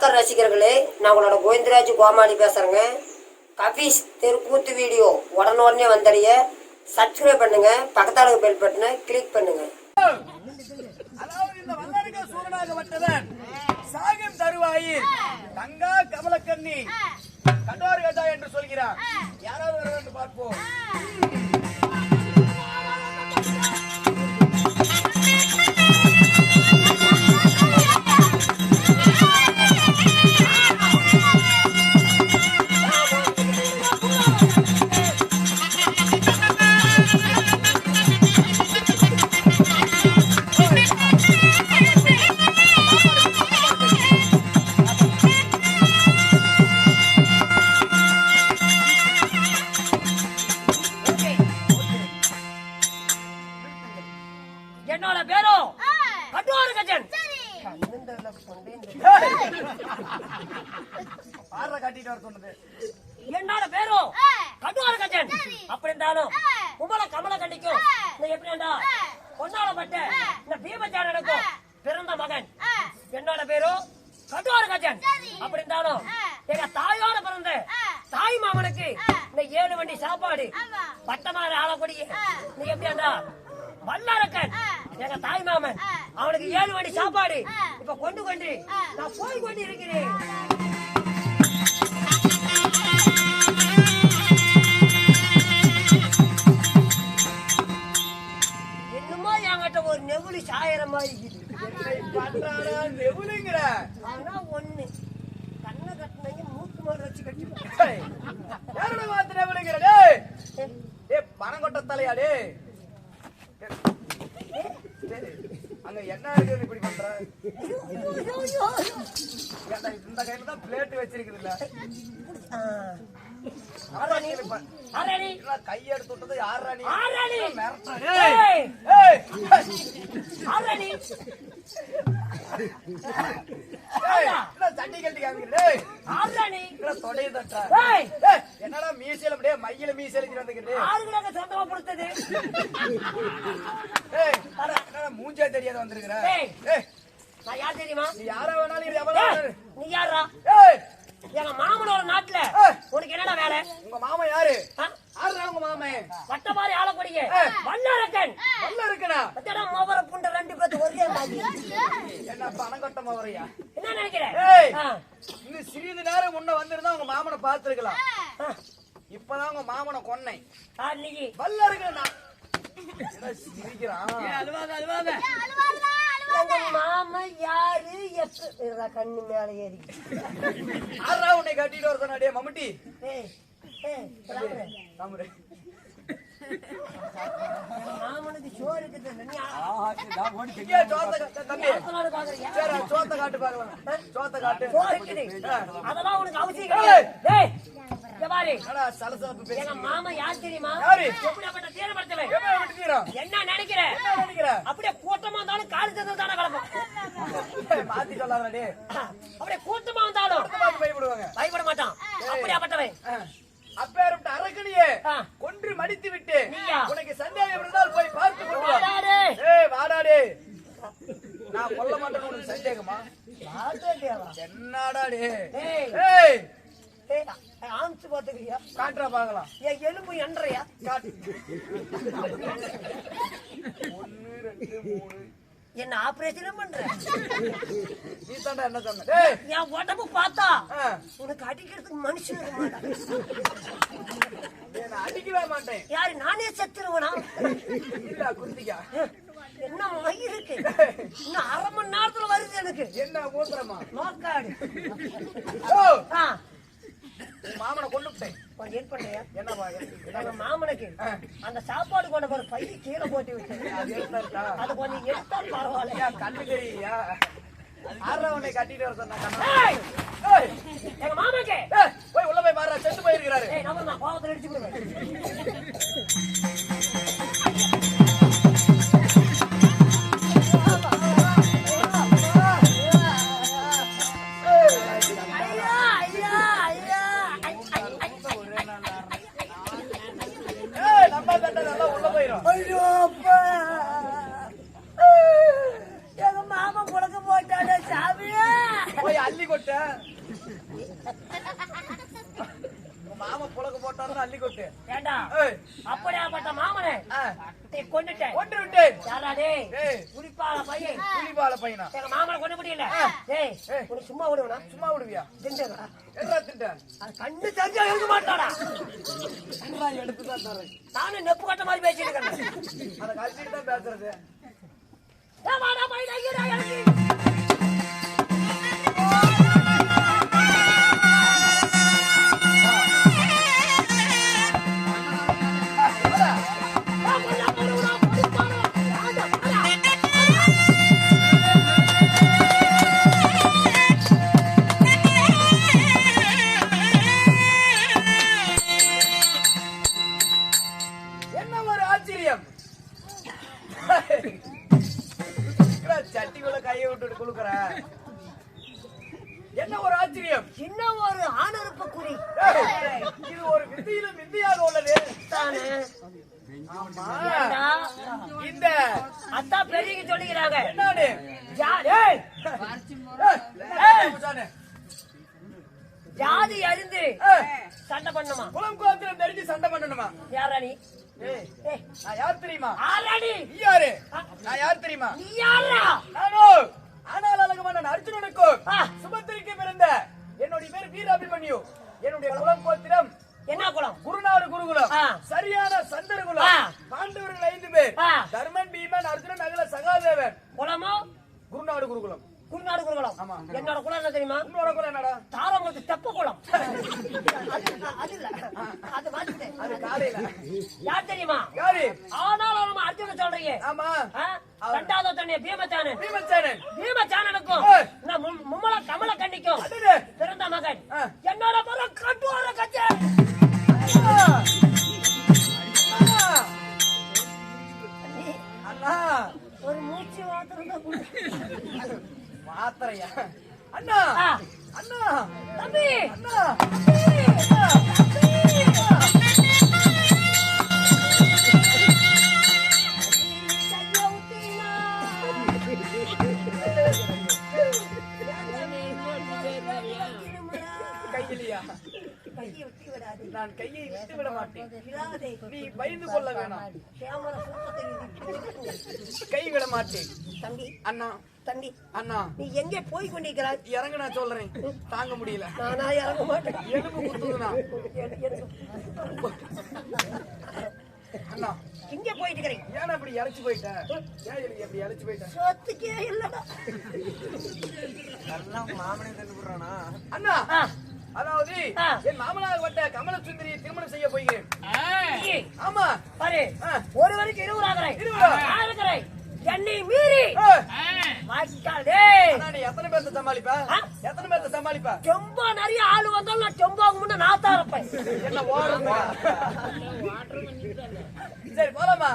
ரசிகர்களே நான் உங்களோட கோவிந்தராஜ் கோமாளி பேசுறேங்க. கபீஸ் தெருக்கூத்து வீடியோ உடனுடனே வந்தடைய சப்ஸ்கிரைப் பண்ணுங்க பக்கத்தாளுக்கு பெல் பட்டனை கிளிக் பண்ணுங்க. அதாவது சாகும் தருவாயில் கங்கா கமலக்கண்ணி கண்டோர் கதா என்று சொல்கிறார். யாராவது பார்ப்போம். கட்டிட்டு வர சொன்னது என்னோட பேரும் கட்டுவாரு கஜன் அப்படி இருந்தாலும் கும்பல கமல கண்டிக்கும். இந்த எப்படிடா பொன்னால பட்ட இந்த பீமச்சாரனுக்கும் பிறந்த மகன். என்னோட பேரும் கட்டுவாரு கஜன் அப்படி இருந்தாலும் எங்க தாயோட பிறந்த தாய் மாமனுக்கு இந்த ஏழு வண்டி சாப்பாடு பட்டமாக ஆளக்கூடிய நீ எப்படியாண்டா? வல்லாரக்கன். எங்க தாய் மாமன். அவனுக்கு ஏழு வண்டி சாப்பாடு. இப்ப கொண்டு கொண்டு நான் போய் கொண்டு இருக்கிறேன். நெகுலி சாயிர மாதிரி நெவுலுங்கிற ஆனா ஒண்ணு கண்ணை கட்டினீங்க மூக்கு மாதிரி வச்சு கட்டி யாரோட பார்த்து நெவுலுங்கிற டேய்? ஏ. பணம் கொட்ட தலையா டேய், அங்க என்ன இப்படி பண்ற? இந்த கையில தான் பிளேட் வச்சிருக்குது இல்ல ஆரணி ஆரணி கை எடுத்து விட்டது யாரா நீ ஆரணி மிரட்டுற, ஏய், டேய். ஏய், ஆரணி ஏய், என்ன சட்டி கட்டி காமிக்கிற, டேய். ஆரணி என்ன தொடையை தட்டுற? ஏய், ஏய், என்னடா மீசையில அப்படியே மையில மீசையில வந்துக்கிட்டு? சொந்தமா கொடுத்தது மூஞ்சே தெரியாத வந்திருக்கிற? ஏய். ஏய், நான் யார் தெரியுமா? நீ யாரா வேணாலும். நீ யாரா எங்க மாமனோட நாட்டுல ஏய். உனக்கு என்னடா வேலை உங்க மாமா யாரு? யாருடா உங்க மாமன் வட்ட மாதிரி ஆளக்கூடிய ஏய். வல்லாரக்கன். புண்ட ரெண்டு பேத்து ஒரே மாதிரி. என்ன நினைக்கிறேன் இன்னும் சிறிது நேரம் முன்ன வந்திருந்தா உங்க மாமனை பார்த்திருக்கலாம். இப்பதான் உங்க மாமனை கொன்னேன் ஆ, நீ வல்ல இருக்கா சிரிக்கிறான்? எங்க மாமா யாரு? கண்ணு மேல ஏறி உன்னை கட்டிட்டு வர சொன்னா டேய் மம்முட்டி மாமனுக்கு சோறு சோத்த காட்டு பாக்கலாம் சோத்த காட்டு. அதெல்லாம் உனக்கு அவசியம் மாமா யார் தெரியுமா யாரு? எப்படிப்பட்ட தீரப்படுத்தவன் எவன் வெட்டிக்கிறான்? என்ன நினைக்கிற? அப்படியே கூட்டமா இருந்தாலும் காலு சேர்ந்து தானே மாத்தி. அப்படியே கூட்டமா இருந்தாலும் பயப்படுவாங்க. பயப்பட மாட்டான் அப்படியாப்பட்டவன் ஆ. அப்பேற்பட்ட அரக்கனையே ஆ. கொன்று மடித்து விட்டு நீயா? உனக்கு சந்தேகம் இருந்தால் போய் பார்த்து கொண்டு வா. வாடாடே. ஏய் வாடாடே நான் கொல்ல மாட்டேன்னு உனக்கு சந்தேகமா? என்னடா டே ஏய், ஏய். ஏய், ஆம்சு பாத்துக்கிறியா காட்டுறா பார்க்கலாம். என் எலும்பு என்றையா காட்டு. ஒன்னு ரெண்டு மூணு என்ன ஆபரேஷனும் பண்ற? நீ தாண்டா என்ன சொன்ன? என் உடம்பு பார்த்தா உனக்கு அடிக்கிறதுக்கு மனுஷன் இருக்க மாட்டான் அடிக்கவே மாட்டேன். யாரு நானே செத்துருவனா? இல்ல குந்திக்கா என்ன மயிருக்கு இன்னும் அரை மணி நேரத்துல வருது எனக்கு. என்ன மூத்திரமா நோக்காடு. மாமனை கொண்டு பண்றியா என்னப்பா எங்க மாமனுக்கு அந்த சாப்பாடு கொண்ட ஒரு பைய கீழே போட்டு விட்டேன். அது கொஞ்சம் எடுத்தா பரவாயில்ல. ஏன் கண்ணு தெரியலையா ஆறா உன்னை கட்டிட்டு வர சொன்னா எங்க மாமனுக்கு? ஏய், போய் உள்ள போய் பாரு செத்து போயிருக்கிறாரு. நம்ம நான் கோவத்துல அடிச்சு அள்ளி கொட்டு அப்படியாப்பட்ட மாமனே? கொண்டுட்டேன் விட்டேன். பையன். பையனா? எங்க மாமனை கொண்டு முடியல டேய் ஏய். உனக்கு சும்மா விடுவனா? சும்மா விடுவியா? திண்டுடா என்ன அது கண்ணு தெரிஞ்சா மாட்டாடா. தரேன் நானும் நெப்பு கட்ட மாதிரி பேசிட்டு இருக்கேன். அதை கழிச்சுட்டு தான் பேசுறது. வாடா, பையனா, கையை குளுக்குற என்ன ஒரு ஆச்சரியம்? இன்னும் ஒரு ஆணறுப்பு குறி? இது ஒரு வித்தியிலும் வித்தியாக உள்ளது. தானே? இந்த என்ன? ஜாதி. அறிந்து சண்டை பண்ணுமா குலம் கோத்திரம் தெரிஞ்சு சண்டை பண்ணணுமா? யாரா நீ ஏய், ஏய், நான் யார் தெரியுமா? நீ யாரு? நான் யார் தெரியுமா? நீ யாரா குளம் என்ன தெரியுமா? உன்னோட குலம் என்னடா? தாரமுத்து தெப்ப குளம் அது அது இல்ல. அது மாத்திட்டேன் அது காலையில. யார் தெரியுமா? யாரு? ஆனாலும் நம்ம அர்ஜுன சொல்றீங்க. ஆமா? ரெண்டாவது தண்ணிய பீமச்சானன். பீமசேனன் பீமச்சானனுக்கும் மும்மல கமல கண்ணிக்கும் அடடே. பிறந்த மகன். மாட்டேன். நீ பயந்து கொள்ள வேணாம். கை விட மாட்டேன். தம்பி. அண்ணா. தம்பி. அண்ணா. நீ எங்கே போய் கொண்டிருக்கிறாய்? இறங்க நான் சொல்றேன். தாங்க முடியல. நானா இறங்க மாட்டேன். எலும்பு அண்ணா. எங்கே போயிட்டு இருக்கிறேன் ஏன் அப்படி இழைச்சு போயிட்ட? ஏன் எனக்கு அப்படி இழைச்சு போயிட்ட? சொத்துக்கே இல்லடா. அண்ணா. ஆ. அதாவது. என் மாமனார் வட்ட கமல சுந்தரியை திருமணம் செய்ய போகிறேன். ஆமா. பாரு. ஒருவருக்கு இருவராகிறேன் இருவரா? நான் இருக்கிறேன் என்னை மீறி. அண்ணா, நீ எத்தனை பேர்த்த சமாளிப்ப? எத்தனை பேர்த்த சமாளிப்ப? ரொம்ப நிறைய ஆளு வந்தாலும் நான் டெம்போக்கு முன்ன நான் தான் இருப்பேன். என்ன ஓடுறா சரி போலாமா.